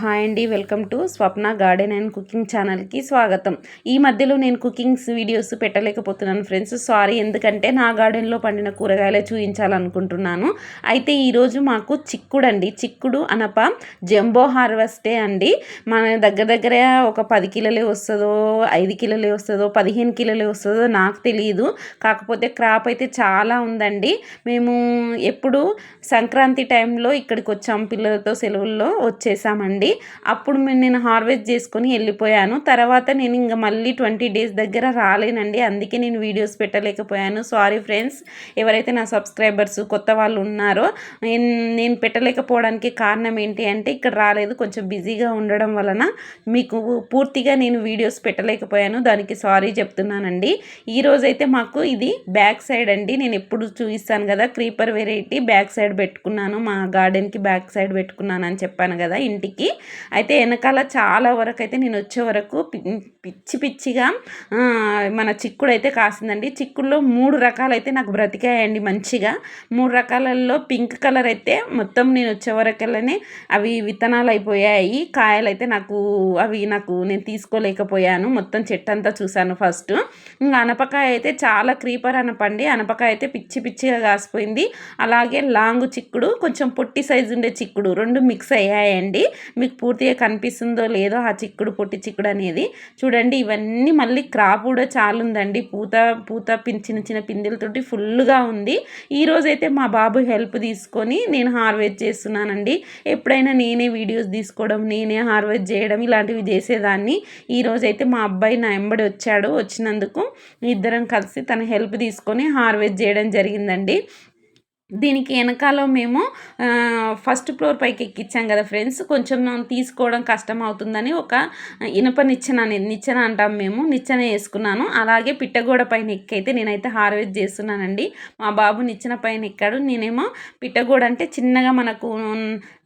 Hi అండి welcome to Swapna garden and cooking ఛానల్కి స్వాగతం. ఈ మధ్యలో నేను కుకింగ్స్ వీడియోస్ పెట్టలేకపోతున్నాను ఫ్రెండ్స్. సారీ ఎందుకంటే నా గార్డెన్లో పండిన కూరగాయలే చూపించాలనుకుంటున్నాను. అయితే ఈరోజు మాకు చిక్కుడు అండి. చిక్కుడు అనప జంబో హార్వెస్టే అండి. మన దగ్గర దగ్గర ఒక పది కిలోలే వస్తుందో ఐదు కిలోలే వస్తుందో పదిహేను కిలోలే వస్తుందో నాకు తెలియదు కాకపోతే క్రాప్ అయితే చాలా ఉందండి. మేము ఎప్పుడు సంక్రాంతి టైంలో ఇక్కడికి వచ్చాం పిల్లలతో సెలవుల్లో వచ్చేసామండి. అండి అప్పుడు నేను హార్వెస్ట్ చేసుకొని వెళ్ళిపోయాను. తర్వాత నేను ఇంకా మళ్ళీ ట్వంటీ డేస్ దగ్గర రాలేనండి. అందుకే నేను వీడియోస్ పెట్టలేకపోయాను. సారీ ఫ్రెండ్స్ ఎవరైతే నా సబ్స్క్రైబర్స్ కొత్త వాళ్ళు ఉన్నారో నేను పెట్టలేకపోవడానికి కారణం ఏంటి అంటే ఇక్కడ రాలేదు. కొంచెం బిజీగా ఉండడం వలన మీకు పూర్తిగా నేను వీడియోస్ పెట్టలేకపోయాను. దానికి సారీ చెప్తున్నానండి. ఈరోజైతే మాకు ఇది బ్యాక్ సైడ్ అండి. నేను ఎప్పుడు చూపిస్తాను కదా క్రీపర్ వెరైటీ బ్యాక్ సైడ్ పెట్టుకున్నాను. మా గార్డెన్కి బ్యాక్ సైడ్ పెట్టుకున్నాను అని చెప్పాను కదా ఇంటికి. అయితే వెనకాల చాలా వరకు అయితే నేను వచ్చే వరకు పిచ్చి పిచ్చిగా మన చిక్కుడు అయితే కాసిందండి. చిక్కుడులో మూడు రకాలైతే నాకు బ్రతికాయండి మంచిగా. మూడు రకాలలో పింక్ కలర్ అయితే మొత్తం నేను వచ్చే వరకల్లానే అవి విత్తనాలు అయిపోయాయి కాయలు అయితే నాకు అవి నాకు నేను తీసుకోలేకపోయాను. మొత్తం చెట్టు అంతా చూశాను ఫస్ట్. ఇంకా అనపకాయ అయితే చాలా క్రీపర్ అనపండి. అనపకాయ అయితే పిచ్చి పిచ్చిగా కాసిపోయింది. అలాగే లాంగ్ చిక్కుడు కొంచెం పొట్టి సైజు ఉండే చిక్కుడు రెండు మిక్స్ అయ్యాయండి. మీకు పూర్తిగా కనిపిస్తుందో లేదో ఆ చిక్కుడు పొట్టి చిక్కుడు అనేది చూడండి ఇవన్నీ మళ్ళీ క్రాప్ కూడా చాలా ఉందండి పూత పూత చిన్న చిన్న పిందెలతోటి ఫుల్గా ఉంది. ఈరోజైతే మా బాబు హెల్ప్ తీసుకొని నేను హార్వెస్ట్ చేస్తున్నానండి. ఎప్పుడైనా నేనే వీడియోస్ తీసుకోవడం నేనే హార్వెస్ట్ చేయడం ఇలాంటివి చేసేదాన్ని. ఈరోజైతే మా అబ్బాయి నా ఎంబడి వచ్చాడు వచ్చినందుకు ఇద్దరం కలిసి తన హెల్ప్ తీసుకొని హార్వెస్ట్ చేయడం జరిగిందండి. దీనికి వెనకాల మేము ఫస్ట్ ఫ్లోర్ పైకి ఎక్కించాం కదా ఫ్రెండ్స్ కొంచెం తీసుకోవడం కష్టం అవుతుందని ఒక ఇనుప నిచ్చెన నిచ్చెన అంటాం మేము. నిచ్చెన వేసుకున్నాను. అలాగే పిట్టగోడ పైన ఎక్కైతే నేనైతే హార్వెస్ట్ చేస్తున్నానండి మా బాబు నిచ్చెన పైన ఎక్కాడు. నేనేమో పిట్టగోడ అంటే చిన్నగా మనకు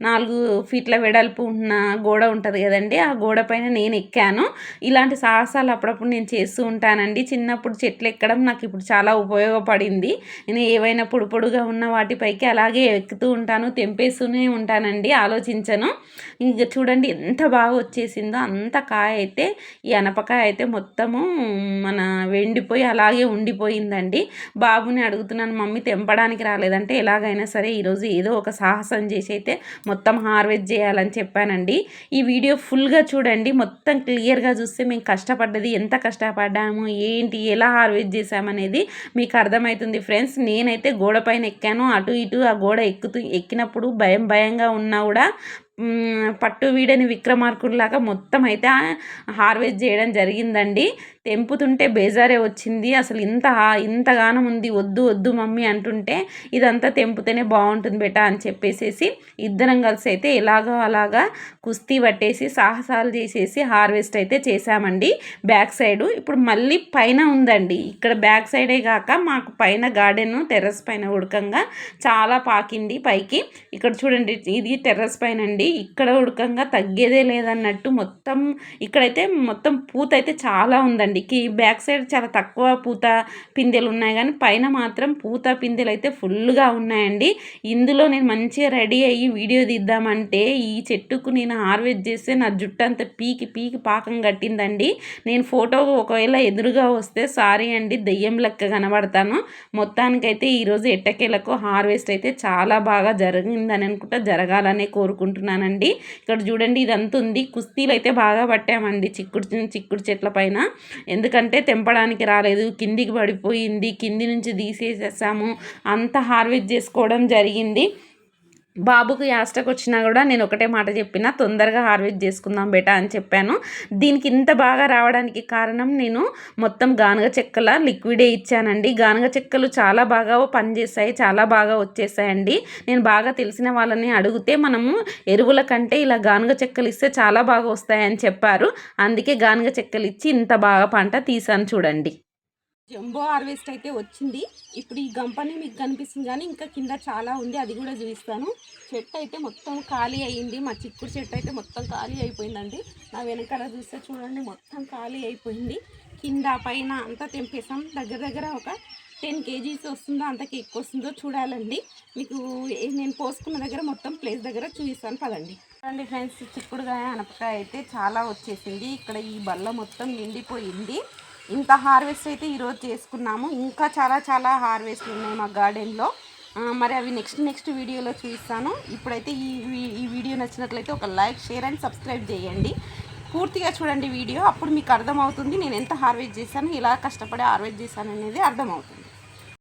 నాలుగు ఫీట్ల వెడల్పు ఉన్న గోడ ఉంటుంది కదండి ఆ గోడ పైన నేను ఎక్కాను. ఇలాంటి సాహసాలు అప్పుడప్పుడు నేను చేస్తూ ఉంటానండి. చిన్నప్పుడు చెట్లు ఎక్కడం నాకు ఇప్పుడు చాలా ఉపయోగపడింది. నేను ఏవైనా పొడి పొడుగా ఉన్న వాటిపైకి అలాగే ఎక్కుతూ ఉంటాను తెంపేస్తూనే ఉంటానండి ఆలోచించను. ఇంకా చూడండి ఎంత బాగా వచ్చేసిందో అంత కాయ అయితే ఈ అనపకాయ అయితే మొత్తము మన వెండిపోయి అలాగే ఉండిపోయిందండి. బాబుని అడుగుతున్నాను మమ్మీ తెంపడానికి రాలేదంటే ఎలాగైనా సరే ఈరోజు ఏదో ఒక సాహసం చేసి అయితే మొత్తం హార్వెస్ట్ చేయాలని చెప్పానండి. ఈ వీడియో ఫుల్గా చూడండి మొత్తం క్లియర్గా చూస్తే మేము కష్టపడ్డది ఎంత కష్టపడ్డాము ఏంటి ఎలా హార్వెస్ట్ చేసామనేది మీకు అర్థమవుతుంది. ఫ్రెండ్స్ నేనైతే గోడ పైన ఎక్కాను అటు ఇటు ఆ గోడ ఎక్కుతూ ఎక్కినప్పుడు భయం భయంగా ఉన్నా కూడా పట్టు వీడని విక్రమార్కుడిలాగా మొత్తం అయితే హార్వెస్ట్ చేయడం జరిగిందండి. తెంపుతుంటే బేజారే వచ్చింది. అసలు ఇంత ఇంతగానం ఉంది వద్దు వద్దు మమ్మీ అంటుంటే ఇదంతా తెంపుతేనే బాగుంటుంది బెటా అని చెప్పేసేసి ఇద్దరం కలిసి అయితే ఎలాగో అలాగా కుస్తీ పట్టేసి సాహసాలు చేసేసి హార్వెస్ట్ అయితే చేసామండి బ్యాక్ సైడు ఇప్పుడు మళ్ళీ పైన ఉందండి. ఇక్కడ బ్యాక్ సైడే కాక మాకు పైన గార్డెన్ టెర్రస్ పైన ఉడకంగా చాలా పాకింది పైకి. ఇక్కడ చూడండి ఇది టెర్రస్ పైన అండి ఇక్కడ ఉడకంగా తగ్గేదే లేదన్నట్టు మొత్తం ఇక్కడైతే మొత్తం పూత అయితే చాలా ఉందండి. కి బ్యాక్ సైడ్ చాలా తక్కువ పూత పిందెలు ఉన్నాయి కానీ పైన మాత్రం పూత పిందెలు అయితే ఫుల్గా ఉన్నాయండి. ఇందులో నేను మంచిగా రెడీ అయ్యి వీడియో తీద్దామంటే ఈ చెట్టుకు నేను హార్వెస్ట్ చేస్తే నా జుట్టు అంతా పీకి పీకి పాకం కట్టిందండి. నేను ఫోటో ఒకవేళ ఎదురుగా వస్తే సారీ అండి దెయ్యం లెక్క కనబడతాను. మొత్తానికైతే ఈరోజు ఎట్టకేలకు హార్వెస్ట్ అయితే చాలా బాగా జరిగిందని అనుకుంటా జరగాలనే కోరుకుంటున్నాను. చేస్తున్నానండి ఇక్కడ చూడండి ఇదంతా ఉంది. కుస్తీలు అయితే బాగా పట్టామండి చిక్కుడు చిక్కుడు చెట్ల పైన. ఎందుకంటే తెంపడానికి రాలేదు. కిందికి పడిపోయింది. కింది నుంచి తీసేసేసాము. అంత హార్వెస్ట్ చేసుకోవడం జరిగింది. బాబుకు యాస్టకు వచ్చినా కూడా నేను ఒకటే మాట చెప్పిన తొందరగా హార్వెస్ట్ చేసుకుందాం బేటా అని చెప్పాను. దీనికి ఇంత బాగా రావడానికి కారణం నేను మొత్తం గానుగ చెక్కల లిక్విడే ఇచ్చానండి. గానుగ చెక్కలు చాలా బాగా పనిచేస్తాయి చాలా బాగా వచ్చేసాయండి. నేను బాగా తెలిసిన వాళ్ళని అడిగితే మనము ఎరువుల కంటే ఇలా గానుగ చెక్కలు ఇస్తే చాలా బాగా వస్తాయని చెప్పారు. అందుకే గానుగ చెక్కలు ఇచ్చి ఇంత బాగా పంట తీసాను చూడండి. జంబో హార్వెస్ట్ అయితే వచ్చింది. ఇప్పుడు ఈ గంపని మీకు కనిపిస్తుంది కానీ ఇంకా కింద చాలా ఉంది. అది కూడా చూపిస్తాను. చెట్టు అయితే మొత్తం ఖాళీ అయ్యింది. మా చిక్కుడు చెట్టు అయితే మొత్తం ఖాళీ అయిపోయిందండి. నా వెనకాల చూస్తే చూడండి మొత్తం ఖాళీ అయిపోయింది. కింద పైన అంతా తెంపేసాం. దగ్గర దగ్గర ఒక టెన్ కేజీస్ వస్తుందో అంతకి ఎక్కువ వస్తుందో చూడాలండి. మీకు నేను పోసుకున్న దగ్గర మొత్తం ప్లేస్ దగ్గర చూపిస్తాను. పదండి. చూడండి ఫ్రెండ్స్ చిక్కుడుకాయ అనపకాయ అయితే చాలా వచ్చేసింది. ఇక్కడ ఈ బల్ల మొత్తం నిండిపోయింది. ఇంత హార్వెస్ట్ అయితే ఈరోజు చేసుకున్నాము. ఇంకా చాలా చాలా హార్వెస్ట్ ఉన్నాయి మా గార్డెన్లో. మరి అవి నెక్స్ట్ నెక్స్ట్ వీడియోలో చూపిస్తాను. ఇప్పుడైతే ఈ ఈ వీడియో నచ్చినట్లయితే ఒక లైక్ షేర్ అండ్ సబ్స్క్రైబ్ చేయండి. పూర్తిగా చూడండి వీడియో. అప్పుడు మీకు అర్థమవుతుంది నేను ఎంత హార్వెస్ట్ చేశాను ఇలా కష్టపడి హార్వెస్ట్ చేశాను అనేది అర్థమవుతుంది.